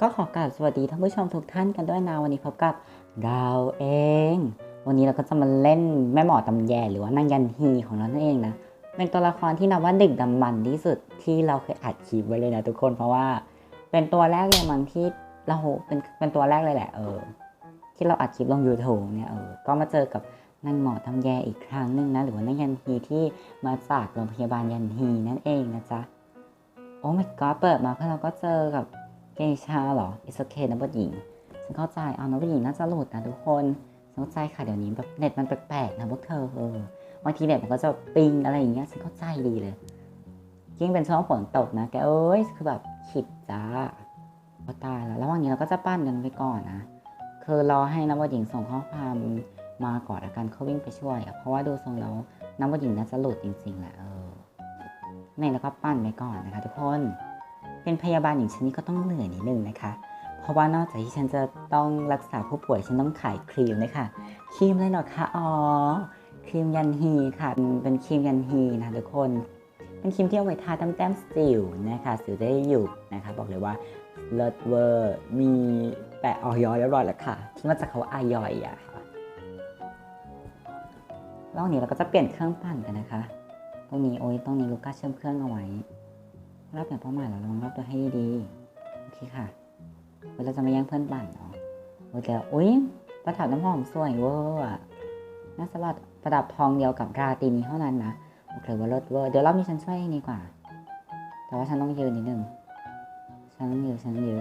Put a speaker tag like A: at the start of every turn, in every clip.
A: ก็ขอกราบสวัสดีท่านผู้ชมทุกท่านกันด้วยนะวันนี้พบกับเราเอง วันนี้เราก็จะมาเล่นแม่หมอตำแยหรือว่านางยันฮีของเรานั่นเองนะเป็นตัวละครที่นับว่าดึกดำบรรที่สุดที่เราเคยอัดคลิปไว้เลยนะทุกคนเพราะว่า เป็นตัวแรกเลยมั้งที่เราเป็นเป็นตัวแรกเลยแหละเออที่เราอัดคลิปลง YouTube เนี่ยเออก็มาเจอกับนางหมอตำแยอีกครั้งหนึ่งนะหรือว่านางยันฮีที่มาจากโรงพยาบาลยันฮีนั่นเองนะจ๊ะโอ้ my god เปิดมาเพื่อเราก็เจอกับ เกชาเหรอ It's okay นะบดหญิง ฉันเข้าใจ เอานะบดหญิงน่าจะหลุดนะทุกคนฉันเข้าใจค่ะเดี๋ยวนี้แบบเน็ตมันแปลกๆนะพวกเธอเออบางทีเน็ตมันก็จะปิงอะไรอย่างเงี้ยฉันเข้าใจดีเลยยิ่งเป็นช่วงฝนตกนะแกเอ้ยคือแบบขิดจ้าก็ตายแล้วแล้ววันนี้เราก็จะปั้นกันไปก่อนนะคือรอให้นักบดหญิงส่งข้อความมาก่อนแล้วกันเขาวิ่งไปช่วยอะเพราะว่าดูทรงแล้วนักบดหญิงน่าจะหลุดจริงๆแหละเออนี่แล้วก็ปั้นไปก่อนนะคะทุกคน เป็นพยาบาลอย่างฉันนี่ก็ต้องเหนื่อยนิดนึงนะคะ เพราะว่านอกจากที่ฉันจะต้องรักษาผู้ป่วยฉันต้องขายครีมด้วยค่ะครีมอะไรหรอคะอ๋อครีมยันฮีค่ะเป็นครีมยันฮีนะทุกคน เป็นครีมที่เอาไว้ทาแต้มๆสิวนะคะสิวจะได้อยู่นะคะ บอกเลยว่าเลิศเวอร์มีแปะออยอเรียบร้อยแล้วค่ะ ที่มาจากเขาอายอยอะค่ะแล้ววันนี้เราก็จะเปลี่ยนเครื่องปั่นกันนะคะ ตรงนี้โอ้ยตรงนี้ลูก้าเชื่อมเครื่องเอาไว้ รับแบบเป้าหมายเราลองรับตัวให้ดีโอเคค่ะเวลาจะไม่แย่งเพื่อนปั่นเนาะโอ้ยแล้วอุ้ยประดับน้ำหอมสวยเวอร์อะน่าสลัดประดับทองเดียวกับราตรีนี้เท่านั้นนะโอเคว่าเลิศเวอร์เดี๋ยวรอบนี้ฉันช่วยเองดีกว่า แต่ว่าฉันต้องยืนนิดนึงฉันต้องยืนฉันต้องยืน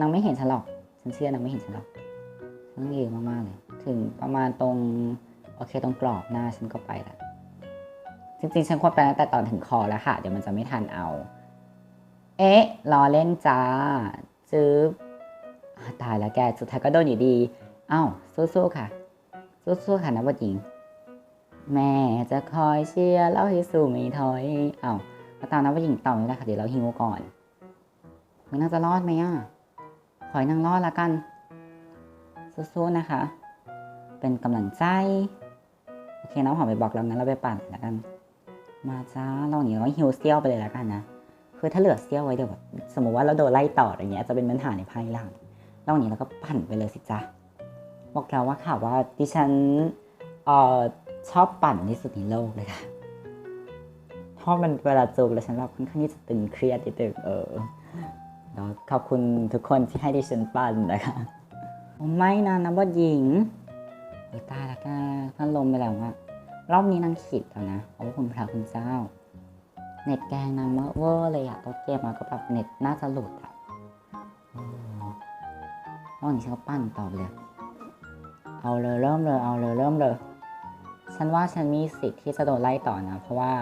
A: นางไม่เห็นฉันหรอกฉันเชื่อนางไม่เห็นฉันหรอกฉันต้องยืนมากๆเลย ถึงประมาณตรงโอเคตรงกรอบหน้าฉันก็ไปละจริงๆฉันควรไปตั้งแต่ตอนถึงคอแล้วค่ะ เดี๋ยวมันจะไม่ทันเอา เอ๊ะล้อเล่นจ้าจื๊บตายแล้วแก สุดท้ายก็โดนอยู่ดี เอ้า สู้ๆค่ะ สู้ๆค่ะนะบดหญิง แม่จะคอยเชียร์เล่าให้สู้ไม่ถอย เอ้าก็ตามนะบดหญิงต่อไม่ได้ค่ะ เดี๋ยวเราฮิวก่อนมันน่าจะรอดไหมอะ ขอให้นางรอดละกัน สู้ๆนะคะ เป็นกำลังใจ โอเคน้ำหอมไปบอกแล้วงั้นเราไปปั่นแล้วกัน มาจ้าลองอย่างนี้เราฮิวเซียวไปเลยล้วกันนะ คือถ้าเหลือเซียวไว้เดี๋ยวแบบสมมติว่าเราโดนไล่ต่ออะไรเงี้ยจะเป็นปัญหาในภายหลังลองอย่างนี้เราก็ปั่นไปเลยสิจ้าบอกเราว่าค่ะว่าดิฉันเอ่อชอบปั่นที่สุดในโลกเลยค่ะเพราะมันเวลาจูบแล้วฉันแบบค่อนข้างที่จะตึงเครียดนิดนึงเออแล้วขอบคุณทุกคนที่ให้ดิฉันปั่นนะคะไม่นะนะบดหญิงตายแล้วกันพันลมไปแล้วอะรอบนี้นางขีดแล้วนะโอ้คุณพระคุณเจ้า เน็ตแกงนางเมอเวอร์เลยอะตัวเกมมาก็แบบเน็ตน่าจะหลุดอะโอ้อบนี้ฉันก็ปั้นต่อเลย เอาเลยเริ่มเลย เอาเลยเริ่มเลย ฉันว่าฉันมีสิทธิ์ที่จะโดนไล่ต่อนะ เพราะว่า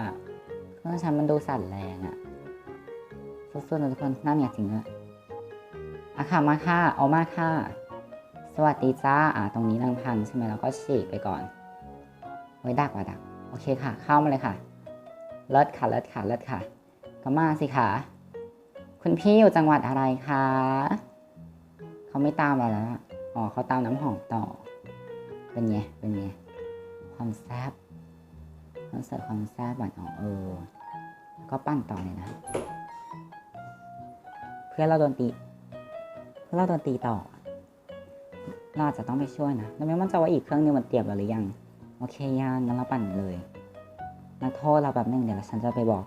A: เครื่องฉันมันดูสั่นแรงอะสู้ๆนะทุกคนน่าเนี่ยจริงอะอะค่ะมาค่ะ เอามาค่ะ สวัสดีจ้า อ่า ตรงนี้นางพันใช่ไหมแล้วก็ฉีกไปก่อนไว้ดักไว้ดัก โอเคค่ะ เข้ามาเลยค่ะ เลิศค่ะเลิศค่ะเลิศค่ะ ก็มาสิค่ะคุณพี่อยู่จังหวัดอะไรคะเขาไม่ตามเราแล้วอ๋อเขาตามน้ำหอมต่อ เป็นไงเป็นไงความแซ่บคอนเสิร์ตความแซ่บบันอ๋อเออก็ปั้นต่อเลยนะ เพื่อเราโดนตีเพื่อเราโดนตีต่อเราจะต้องไปช่วยนะแล้วไม่มั่นใจว่าอีกเครื่องนึงมันเตรียมเราหรือยัง โอเคย่านงั้นเราปั่นเลย มาโทษเราแบบนึงเดี๋ยวฉันจะไปบอก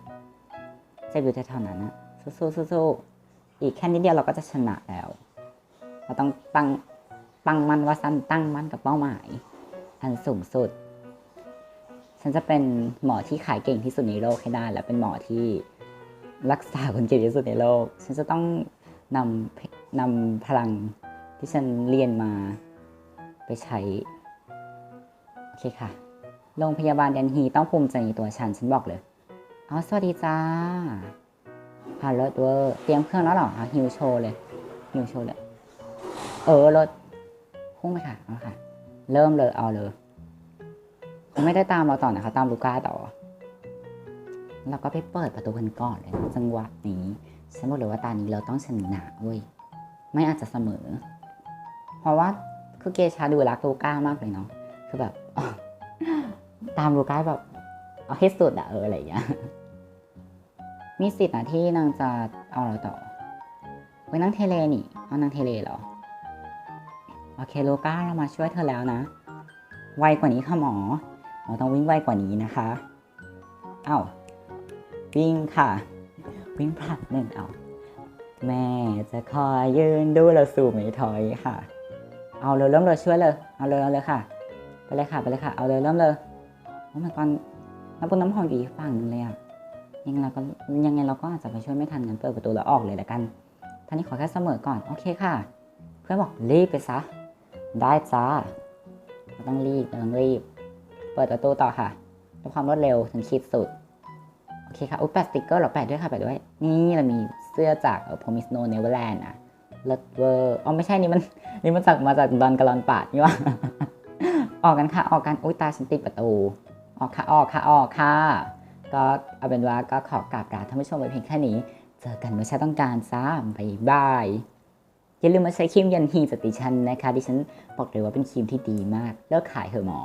A: เจะอยู่แถวๆนั้นนะสู้ๆสู้ๆอีกแค่นิดเดียวเราก็จะชนะแล้ว เราต้องตั้งตั้งมั่นว่าสั้นตั้งมั่นกับเป้าหมาย อันสูงสุด ฉันจะเป็นหมอที่ขายเก่งที่สุดในโลกให้ได้ และเป็นหมอที่รักษาคนเก่งที่สุดในโลก ฉันจะต้องนำนำพลังที่ฉันเรียนมาไปใช้ โอเคค่ะ โรงพยาบาลยันฮีต้องภูมิใจในตัวฉัน ฉันบอกเลย อ๋อ สวัสดีจ้าฮาร์ลเวอร์เตรียมเครื่องแล้วหรอ ฮิวโชเลย ฮิวโชเลย เออรถพุ่งไปค่ะ เอาค่ะ เริ่มเลย เอาเลยเขาไม่ได้ตามเราต่อนะคะ ตามลูก้าต่อ เราก็ไปเปิดประตูกันก่อนเลยจังหวะนี้ ฉันบอกเลยว่าตานี้เราต้องชนะเว้ย ไม่อาจจะเสมอ เพราะว่าคือเกชาดูรักลูก้ามากเลยเนาะ คือแบบ ตามลูก้าแบบเอาให้สุดอะเอออะไรอย่างเงี้ย มีสิทธิ์นะที่นางจะเอาเราต่อไปนั่งเทเลนี่ เอานั่งเทเลเหรอ โอเคโลก้าเรามาช่วยเธอแล้วนะ ไวกว่านี้ค่ะหมอเราต้องวิ่งไวกว่านี้นะคะเอ้าวิ่งค่ะ วิ่งผลัดหนึ่งเอาแม่จะคอยยืนดูเราสู่ไม่ถอยค่ะ เอาเลยเริ่มเลยช่วยเลย เอาเลยเอาเลยค่ะ ไปเลยค่ะ ไปเลยค่ะ เอาเลยเริ่มเลย โอ้ my god น้ำปุนน้ำหอมอยู่อีกฝั่งหนึงเลยอะยังไงเราก็ยังไงเราก็อาจจะไปช่วยไม่ทันงั้นเปิดประตูแล้วออกเลยละกันท่านี้ขอแค่เสมอก่อนโอเคค่ะ เพื่อนบอกรีบไปซะได้จ้าต้องรีบต้องรีบ เปิดประตูต่อค่ะด้วยความรวดเร็วถึงขีดสุดโอเคค่ะอุ๊ยแปะสติ๊กเกอร์เหรอแปะด้วยค่ะแปะด้วย นี่เรามีเสื้อจากเอ่อ Promise No Neverland อะเลิศเวอร์อ๋อไม่ใช่นี่มันนี่มันจากมาจากดอนกะลอนปาดนี่วะออกกันค่ะ ออกกัน อุ้ยตาฉันติดประตู ออกค่ะออกค่ะออกค่ะ ก็เอาเป็นว่าก็ขอกราบลาท่านผู้ชมไปเพียงแค่นี้ เจอกันเมื่อชาติต้องการซ้ำบ๊ายบายอย่าลืมมาใช้ครีมยันฮีสติชันนะคะ ดิฉันบอกเลยว่าเป็นครีมที่ดีมาก เลิกขายเถอะหมอ